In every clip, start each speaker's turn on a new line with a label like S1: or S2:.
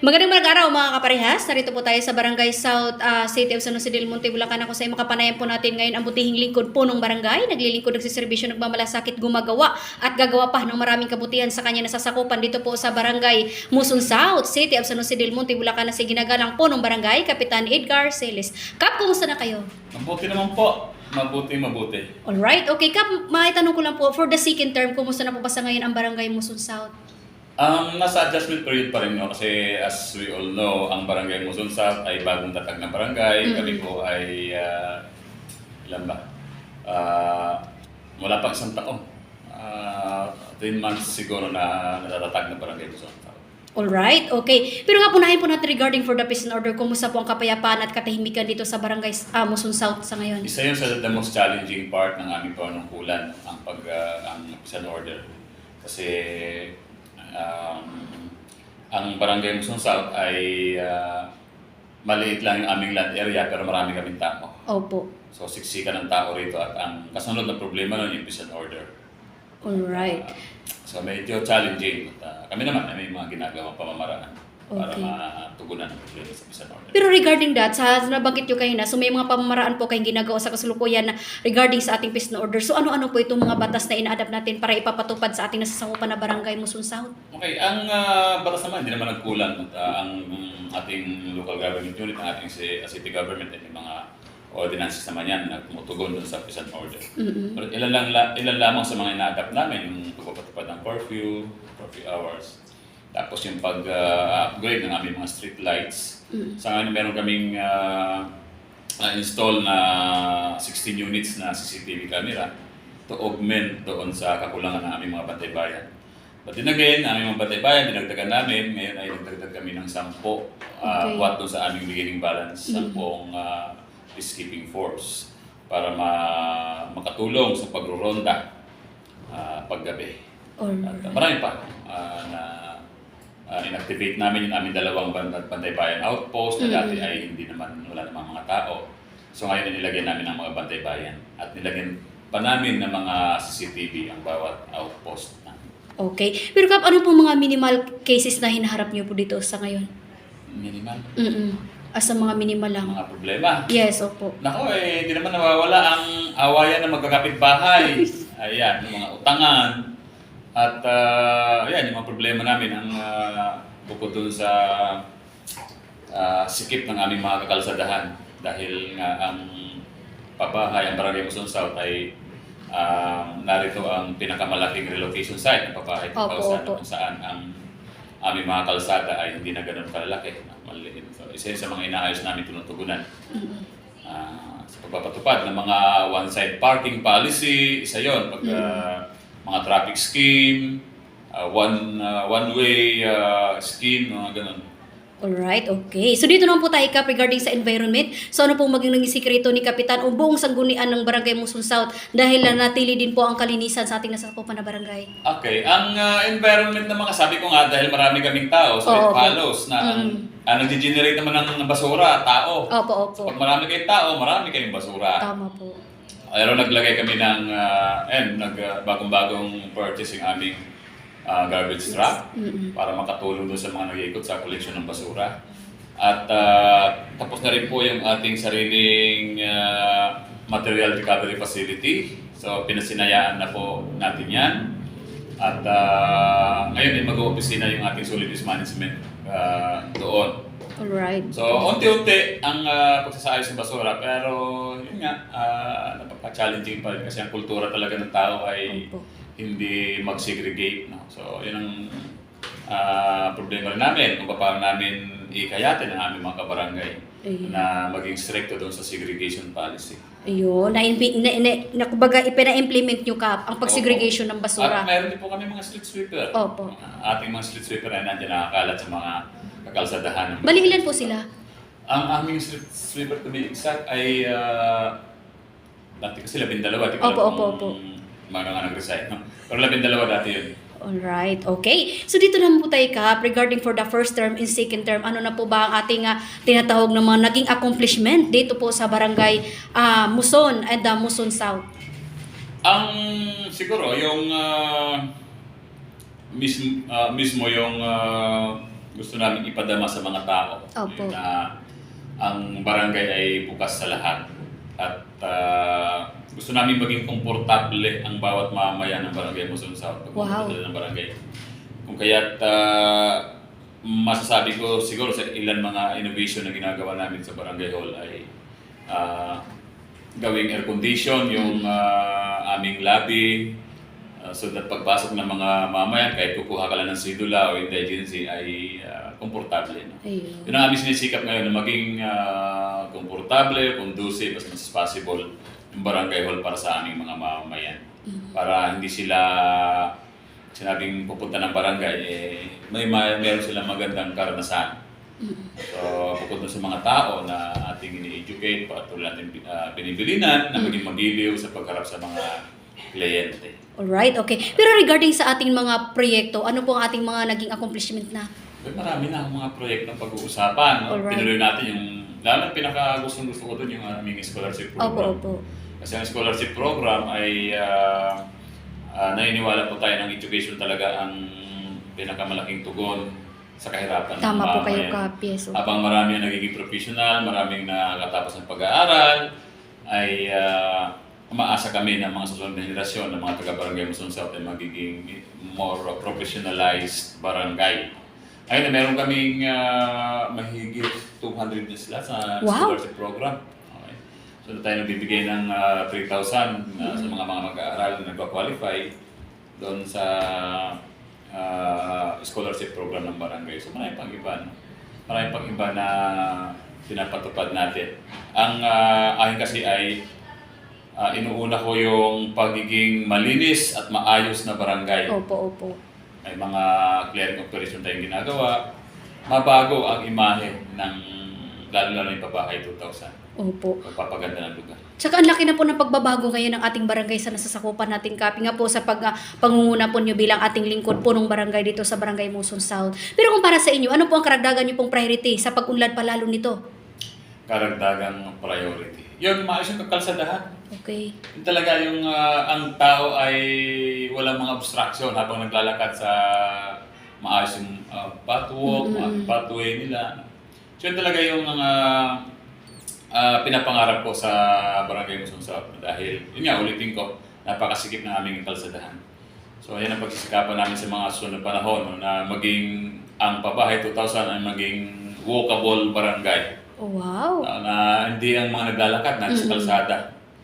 S1: Magandang magandang araw mga kaparehas. Narito po tayo sa Barangay South ah, City of San Jose del Monte, Bulacan. Ako sa makapanayan po natin ngayon ang butihing lingkod po ng barangay. Naglilingkod, nagsiservisyo, nagmamalasakit, gumagawa at gagawa pa ng maraming kabutihan sa kanya nasasakupan dito po sa Barangay Muson South City of San Jose del Monte, Bulacan na si ginagalang po ng barangay, Kapitan Edgar Celis. Kap, kumusta na kayo?
S2: Mabuti naman po. Mabuti, mabuti.
S1: Alright, okay Kap, maitanong ko lang po, for the second term, kumusta na po ba sa ngayon ang Barangay Muson South?
S2: Um, nasa adjustment period pa rin no kasi as we all know, ang barangay Muson South ay bagong tatag ng barangay.
S1: Mm.
S2: Kami po ay uh, ilan ba? Ah, wala pang isang taon. Uh, 10 months siguro na natatatag ng barangay Muson South.
S1: Alright, okay. Pero nga punahin po natin regarding for the peace and order, kumusta po ang kapayapaan at katahimikan dito sa barangay ah, Muson South sa ngayon?
S2: Isa yun sa the most challenging part ng aming panungkulan, ang pag uh, ang peace and order. Kasi um, ang barangay Muson South ay uh, maliit lang yung aming land area pero marami kaming tao.
S1: Opo.
S2: So siksikan ng tao rito at ang kasunod na problema nun yung peace and order.
S1: Alright.
S2: Uh, so medyo challenging. At, uh, kami naman ay may mga ginagawang pamamaraan para
S1: Okay.
S2: matugunan ang problema sa and order.
S1: Pero regarding that, sa nabanggit nyo kayo na, so may mga pamamaraan po kayong ginagawa sa kasulukuyan na regarding sa ating peace and order. So ano-ano po itong mga batas na ina-adapt natin para ipapatupad sa ating nasasakupan na barangay Muson South?
S2: Okay, ang uh, batas naman, hindi naman nagkulang. Uh, ang mm, ating local government unit, ang ating uh, city government, ay may mga ordinances naman yan na tumutugon dun sa peace and order.
S1: Mm-mm.
S2: Pero ilan, lang, la- ilan lamang sa mga ina-adapt namin, yung pagpapatupad ng curfew, curfew hours, tapos yung pag-upgrade ng aming mga street lights.
S1: Mm.
S2: Sa ngayon, meron kaming uh, uh, install na 16 units na CCTV camera to augment doon sa kakulangan ng aming mga bantay bayan. But then again, aming mga bantay bayan, dinagdagan namin. Ngayon ay nagdagdag kami ng 10 uh,
S1: Okay.
S2: watt doon sa aming beginning balance, 10 uh, peacekeeping force para ma makatulong sa pagroronda uh, paggabi. At
S1: Alright.
S2: uh, marami pa uh, na uh, inactivate namin yung aming dalawang ban- bantay bayan outpost na
S1: Mm.
S2: dati ay hindi naman wala namang mga tao. So ngayon nilagyan namin ng mga bantay bayan at nilagyan pa namin ng mga CCTV ang bawat outpost namin.
S1: Okay. Pero Kap, ano po mga minimal cases na hinaharap nyo po dito sa ngayon?
S2: Minimal
S1: Mm-mm. As sa mga minimal lang.
S2: mga problema.
S1: Yes, opo.
S2: Nako eh, hindi naman nawawala ang awayan ng magkakapit bahay. Ayan, yung mga utangan. At uh, ayan, yung mga problema namin ang uh, bukod dun sa ah, sikip ng aming mga kakalsadahan. Dahil nga ang pabahay, ang Barangay Muson South ay ah, narito ang pinakamalaking relocation site ng pabahay ng kalsada kung saan ang aming mga kalsada ay hindi na ganun kalalaki. Maliit. So, isa yun sa mga inaayos namin tinutugunan. Ah, sa pagpapatupad ng mga one-side parking policy, isa yon pag ah, mga traffic scheme, ah, one ah, one-way ah, scheme, mga ganun.
S1: Alright, okay. So dito naman po tayo Kap regarding sa environment. So ano pong maging naging sikreto ni Kapitan o buong sanggunian ng Barangay Muson South dahil na natili din po ang kalinisan sa ating nasasakupan na barangay?
S2: Okay, ang ah, environment naman sabi ko nga dahil marami kaming tao, so
S1: Oo,
S2: it follows na ang,
S1: Mm.
S2: ang nag-generate naman ng basura, tao.
S1: Opo, opo.
S2: Pag marami kayong tao, marami kayong basura.
S1: Tama po.
S2: Pero naglagay kami ng, uh, and nag, ah, bagong-bagong purchase yung aming ah, garbage truck
S1: Mm-mm.
S2: para makatulong doon sa mga nag-iikot sa collection ng basura. At ah, tapos na rin po yung ating sariling ah, material recovery facility. So pinasinayaan na po natin yan. At ah, ngayon ay mag-opisina yung ating solid waste management ah, doon.
S1: Alright.
S2: So, unti-unti ang uh, pagsasayos ng basura, pero yun nga, uh, napaka-challenging pa rin kasi ang kultura talaga ng tao ay
S1: Opo.
S2: hindi mag-segregate. No? So, yun ang ah, problema rin namin kung paano namin ikayatin ang aming mga kabarangay
S1: Ayun.
S2: na maging stricto doon sa segregation policy.
S1: Ayun, na, na, na, na, kumbaga, ipina-implement nyo Kap ang pag-segregation ng
S2: At
S1: basura.
S2: meron din po kami mga street sweeper.
S1: Opo.
S2: Ah, ating mga street sweeper ay nandiyan nakakalat sa mga kakalsadahan.
S1: Bali ilan po sila?
S2: Ang aming street sweeper to be exact ay uh, dati kasi labindalawa. Di ko
S1: Opo, opo,
S2: kung
S1: opo.
S2: Mga nga nag-resign. No? Pero labindalawa dati yun.
S1: Alright, okay. So dito naman po tayo Kap, regarding for the first term and second term, ano na po ba ang ating ah, tinatawag na mga naging accomplishment dito po sa barangay ah, Muson and the Muson South?
S2: Ang siguro yung uh, mismo, ah, mismo yung uh, gusto namin ipadama sa mga tao
S1: Opo.
S2: na ang barangay ay bukas sa lahat. Ah, gusto namin maging komportable ang bawat mamaya ng barangay Muson South.
S1: Wow.
S2: ng barangay. Kung kaya't ah, masasabi ko siguro sa ilan mga innovation na ginagawa namin sa barangay hall ay ah, gawing air condition yung ah, aming lobby ah, so that pagpasok ng mga mamayan kahit kukuha ka lang ng sidula o indigency ay ah, komportable. No?
S1: Ayun.
S2: Yun ang aming sinisikap ngayon na maging komportable, conducive as much as possible yung barangay hall para sa aming mga mamamayan. Para hindi sila sinabing pupunta ng barangay, eh, may, may meron silang magandang karanasan. So, bukod sa mga tao na ating ini-educate, patuloy natin uh, binibilinan na maging magiliw sa pagharap sa mga kliyente.
S1: Alright, okay. Pero regarding sa ating mga proyekto, ano po ang ating mga naging accomplishment na?
S2: Well, marami na akong mga proyektong pag-uusapan. No?
S1: Alright.
S2: Tinuloy natin yung, lalo pinaka gustong gusto ko dun yung aming scholarship program.
S1: Opo, opo.
S2: Kasi ang scholarship program ay ah, ah, naniniwala po tayo ng education talaga ang pinakamalaking tugon sa kahirapan ng
S1: Tama po kayo,
S2: mamamayan.
S1: Kap. Yes, opo.
S2: Habang marami ang nagiging professional, maraming nakakatapos ng pag-aaral, ay ah, umaasa kami na mga susunod na henerasyon ng mga taga-barangay Muson South ay magiging more professionalized barangay. Ayun na meron kaming ah, mahigit 200 na sila sa
S1: Wow.
S2: scholarship program. Okay. So tayo nagbibigay ng ah, 3,000 ah, sa mga mga mag-aaral na nagpa-qualify doon sa ah, scholarship program ng barangay. So marami pang iba. No? Marami pang iba na pinapatupad natin. Ang ah, akin kasi ay ah, inuuna ko yung pagiging malinis at maayos na barangay.
S1: Opo, opo.
S2: May mga clearing operation tayong ginagawa. Mabago ang imahe ng lalo-lalo yung pabahay 2000.
S1: Opo.
S2: Magpapaganda ng lugar.
S1: Tsaka ang laki na po ng pagbabago ngayon ng ating barangay sa nasasakupan natin, Kapi. Nga po sa pag, ah, pangunguna po nyo bilang ating lingkod po ng barangay dito sa Barangay Muson South. Pero kung para sa inyo, ano po ang karagdagan nyo pong priority sa pag-unlad pa lalo nito?
S2: Karagdagang priority. Yun, maayos yung kalsadahan.
S1: Okay.
S2: Yun talaga yung ah, ang tao ay walang mga obstruction habang naglalakad sa maayos yung uh, pathwalk, mm pathway nila. So yun talaga yung mga ah, pinapangarap ko sa Barangay Musong South dahil yun nga ulitin ko, napakasikip ng aming kalsadahan. So yan ang pagsisikapan namin sa mga susunod na panahon no, na maging ang Pabahay 2000 ay maging walkable barangay.
S1: Oh, wow.
S2: Na, na hindi ang mga naglalakad na sa kalsada.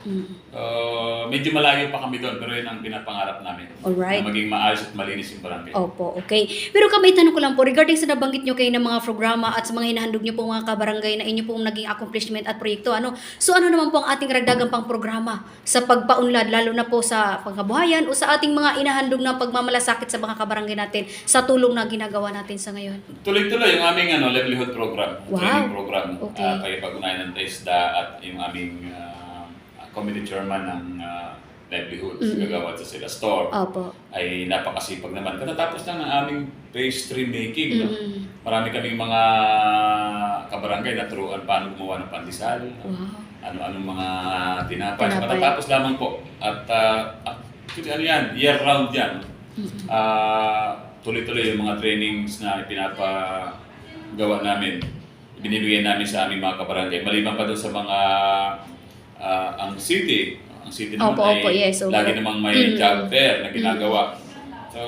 S1: Mm.
S2: Uh, medyo malayo pa kami doon pero yun ang pinapangarap namin.
S1: Alright.
S2: Na maging maayos at malinis yung barangay.
S1: Opo, okay. Pero kami tanong ko lang po, regarding sa nabanggit nyo kayo ng mga programa at sa mga hinahandog nyo po mga kabarangay na inyo pong naging accomplishment at proyekto, ano? So ano naman po ang ating ragdagang pang programa sa pagpaunlad, lalo na po sa pangkabuhayan o sa ating mga inahandog na pagmamalasakit sa mga kabarangay natin sa tulong na ginagawa natin sa ngayon?
S2: Tuloy-tuloy yung aming ano, livelihood program,
S1: Wow.
S2: training program.
S1: Okay.
S2: Uh, kayo pag-unayan ng TESDA at yung aming uh, committee chairman ng uh, livelihoods,
S1: Mm-mm.
S2: gagawa sa sila store.
S1: Opo.
S2: ay napakasipag naman. Katatapos lang ng aming phase 3 making. No?
S1: Mm-mm.
S2: Marami kaming mga kabarangay na turuan paano gumawa ng pandesal.
S1: Wow.
S2: Ano-anong mga tinapay.
S1: Tinapay.
S2: katatapos lamang po. At uh, actually, ano yan, year-round yan. Ah, tuloy-tuloy yung mga trainings na pinapagawa namin. Binibigyan namin sa aming mga kabarangay. Maliban pa doon sa mga ah, ang city. Ang city naman
S1: Opo,
S2: ay
S1: opo, yes, opo.
S2: lagi namang may
S1: Mm.
S2: job fair na ginagawa. So,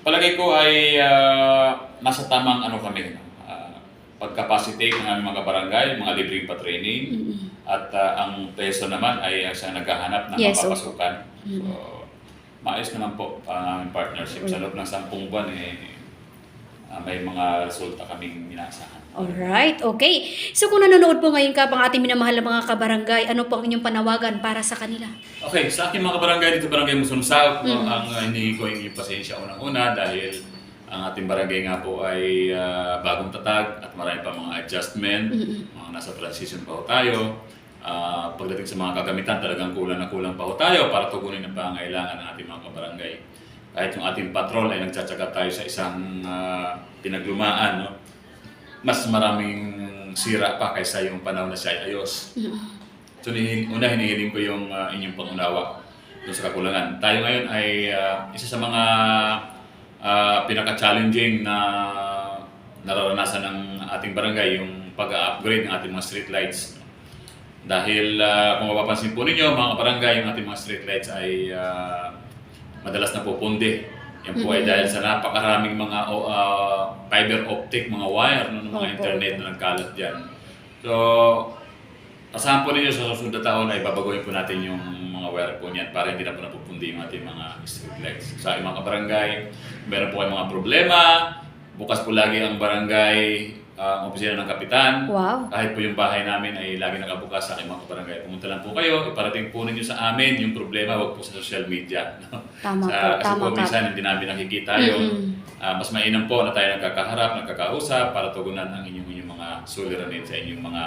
S2: palagay ko ay ah, nasa tamang ano kami. no? Ah, pag-capacitate ng aming mga barangay, mga libreng pa-training.
S1: Mm-mm.
S2: At ah, ang peso naman ay uh, siya naghahanap ng
S1: Yes,
S2: mapapasukan. So, maayos naman po ang aming partnership. Sa loob ng sampung buwan, eh, ah, may mga resulta kaming inaasahan.
S1: Alright, okay. So kung nanonood po ngayon ka pang ating minamahal na mga kabarangay, ano po ang inyong panawagan para sa kanila?
S2: Okay, sa aking mga barangay dito, Barangay Muson South, no, ang uh, hindi ko yung pasensya unang-una dahil ang ating barangay nga po ay ah, bagong tatag at marami pa mga adjustment, mga nasa transition pa ho tayo. Ah, pagdating sa mga kagamitan, talagang kulang na kulang pa ho tayo para tugunin ang pangailangan ng ating mga kabarangay. Kahit yung ating patrol ay nagtsatsaga tayo sa isang ah, pinaglumaan, no? mas maraming sira pa kaysa yung panahon na siya ay ayos. So, una hinihiling ko yung uh, inyong pangunawa doon sa kakulangan. Tayo ngayon ay uh, isa sa mga ah, pinaka-challenging na nararanasan ng ating barangay yung pag-upgrade ng ating mga street lights. Dahil ah, kung mapapansin po ninyo, mga barangay, yung ating mga street lights ay ah, madalas na pupundi. Yan po ay dahil sa napakaraming mga ah, fiber optic, mga wire, no, ng mga
S1: Opo.
S2: internet na nagkalat dyan. So, asahan po ninyo sa susunod na taon ay babaguhin po natin yung mga wire po niyan para hindi na po napupundi yung ating mga street lights. Sa aking mga kabarangay, meron po kayong mga problema, bukas po lagi ang barangay ang opisina ng kapitan.
S1: Wow.
S2: Kahit po yung bahay namin ay lagi nakabukas sa aking mga kabarangay. Pumunta lang po kayo, iparating po ninyo sa amin yung problema, wag po sa social media. no?
S1: Tama
S2: sa,
S1: po,
S2: kasi
S1: tama
S2: po minsan hindi namin nakikita yun.
S1: Mm-mm.
S2: Ah, mas mainam po na tayo nagkakaharap, nagkakausap para tugunan ang inyong, inyong mga suliranin sa inyong mga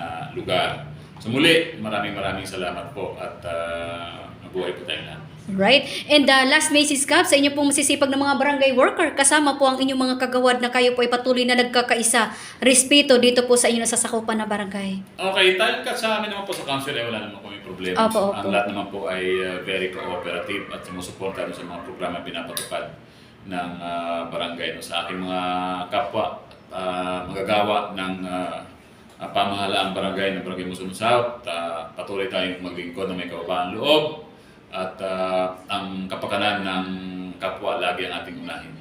S2: ah, lugar. So muli, maraming maraming salamat po at uh, mabuhay po tayo lahat.
S1: Right? And the last message Kap, sa inyo pong masisipag na mga barangay worker, kasama po ang inyong mga kagawad na kayo po ay patuloy na nagkakaisa. Respeto dito po sa inyo na sasakupan na barangay.
S2: Okay, tayo ka sa amin naman po sa council ay wala naman kami problema.
S1: Opo, opo.
S2: Ang lahat naman po ay uh, very cooperative at sumusuporta sa mga programa pinapatupad ng uh, barangay. No, sa aking mga kapwa uh, magagawa ng uh, uh, pamahalaang barangay ng Barangay Musun South, uh, patuloy tayong maglingkod ng may kababaan loob at uh, ang kapakanan ng kapwa lagi ang ating unahin.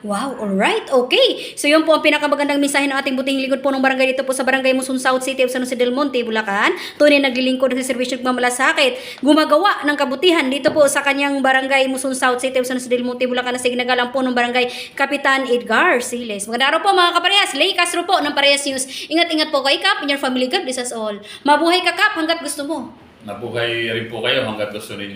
S1: Wow, alright, okay. So yun po ang pinakamagandang mensahe ng ating butihing lingkod po ng barangay dito po sa barangay Musun South City of San Jose del Monte, Bulacan. Tunay naglilingkod ng servisyo ng mamalasakit. Gumagawa ng kabutihan dito po sa kanyang barangay Musun South City of San Jose del Monte, Bulacan na signagalang po ng barangay Kapitan Edgar Siles. Magandang araw po mga kaparehas. Lay Castro po ng Parehas News. Ingat-ingat po kay Kap and your family. God bless us all. Mabuhay ka Kap hanggat gusto mo.
S2: Nabuhay rin po kayo hanggat gusto ninyo.